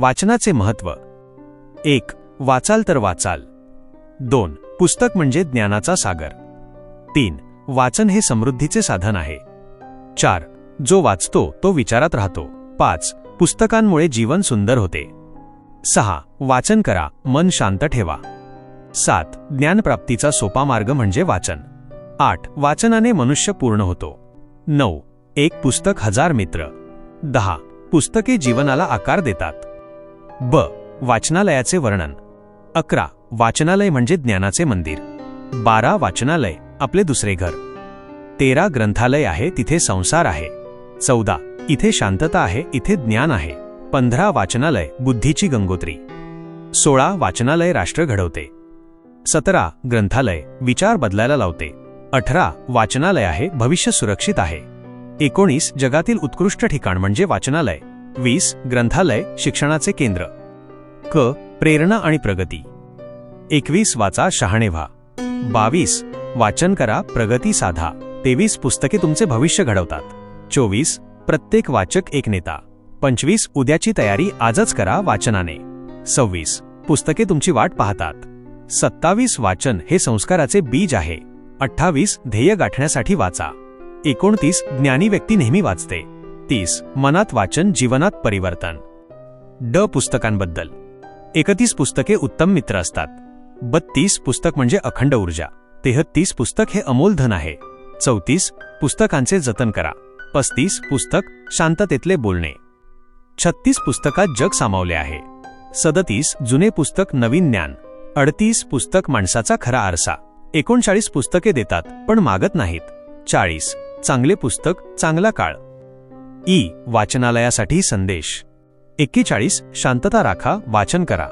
वाचनाचे महत्त्व. एक वाचाल तर वाचाल. दोन पुस्तक म्हणजे ज्ञानाचा सागर. तीन वाचन हे समृद्धीचे साधन आहे. चार जो वाचतो तो विचारात राहतो. पाच पुस्तकांमुळे जीवन सुंदर होते. सहा वाचन करा मन शांत ठेवा. सात ज्ञानप्राप्तीचा सोपा मार्ग म्हणजे वाचन. आठ वाचनाने मनुष्य पूर्ण होतो. नऊ एक पुस्तक हजार मित्र. दहा पुस्तके जीवनाला आकार देतात. ब. वाचनालयाचे वर्णन. अकरा. वाचनालय म्हणजे ज्ञानाचे मंदिर. बारा. वाचनालय आपले दुसरे घर. तेरा. ग्रंथालय आहे तिथे संसार आहे. चौदा. इथे शांतता आहे इथे ज्ञान आहे. पंधरा. वाचनालय बुद्धीची गंगोत्री. सोळा. वाचनालय राष्ट्र घडवते. सतरा. ग्रंथालय विचार बदलायला लावते. अठरा. वाचनालय आहे भविष्य सुरक्षित आहे. एकोणीस. जगातील उत्कृष्ट ठिकाण म्हणजे वाचनालय. वीस ग्रंथालय शिक्षणाचे केंद्र. क. प्रेरणा आणि प्रगती. एकवीस वाचा शहाणे व्हा. बावीस वाचन करा प्रगती साधा. तेवीस पुस्तके तुमचे भविष्य घडवतात. चोवीस प्रत्येक वाचक एक नेता. पंचवीस उद्याची तयारी आजच करा वाचनाने. सव्वीस पुस्तके तुमची वाट पाहतात. सत्तावीस वाचन हे संस्काराचे बीज आहे. अठ्ठावीस ध्येय गाठण्यासाठी वाचा. एकोणतीस ज्ञानी व्यक्ती नेहमी वाचते. तीस मनात वाचन जीवनात परिवर्तन. ड पुस्तकांबद्दल. एकतीस पुस्तके उत्तम मित्र असतात. बत्तीस पुस्तक म्हणजे अखंड ऊर्जा. तेहत्तीस पुस्तक हे अमोल धन आहे. चौतीस पुस्तकांचे जतन करा. पस्तीस पुस्तक शांततेतले बोलणे. छत्तीस पुस्तकात जग सामावले आहे. सदतीस जुने पुस्तक नवीन ज्ञान. अडतीस पुस्तक माणसाचा खरा आरसा. एकोणचाळीस पुस्तके देतात पण मागत नाहीत. चाळीस चांगले पुस्तक चांगला काळ. ई वाचनालयासाठी संदेश. एक्केचाळीस शांतता राखा वाचन करा.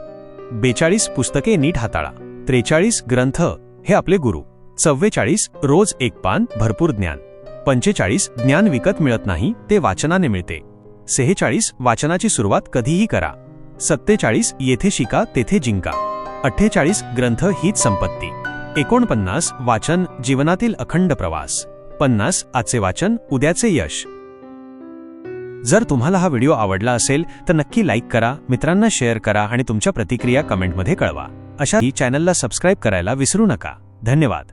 बेचाळीस पुस्तके नीट हाताळा. त्रेचाळीस ग्रंथ हे आपले गुरु. चव्वेचाळीस रोज एक पान भरपूर ज्ञान. पंचेचाळीस ज्ञान विकत मिळत नाही ते वाचनाने मिळते. सेहेचाळीस वाचनाची सुरुवात कधीही करा. सत्तेचाळीस येथे शिका तेथे जिंका. अठ्ठेचाळीस ग्रंथ हीच संपत्ती. एकोणपन्नास वाचन जीवनातील अखंड प्रवास. पन्नास आजचे वाचन उद्याचे यश. जर तुम्हाला हा व्हिडिओ आवडला असेल तर नक्की लाईक करा मित्रांना शेअर करा आणि तुमच्या प्रतिक्रिया कमेंटमध्ये कळवा. अशा ही चॅनलला सबस्क्राईब करायला विसरू नका. धन्यवाद.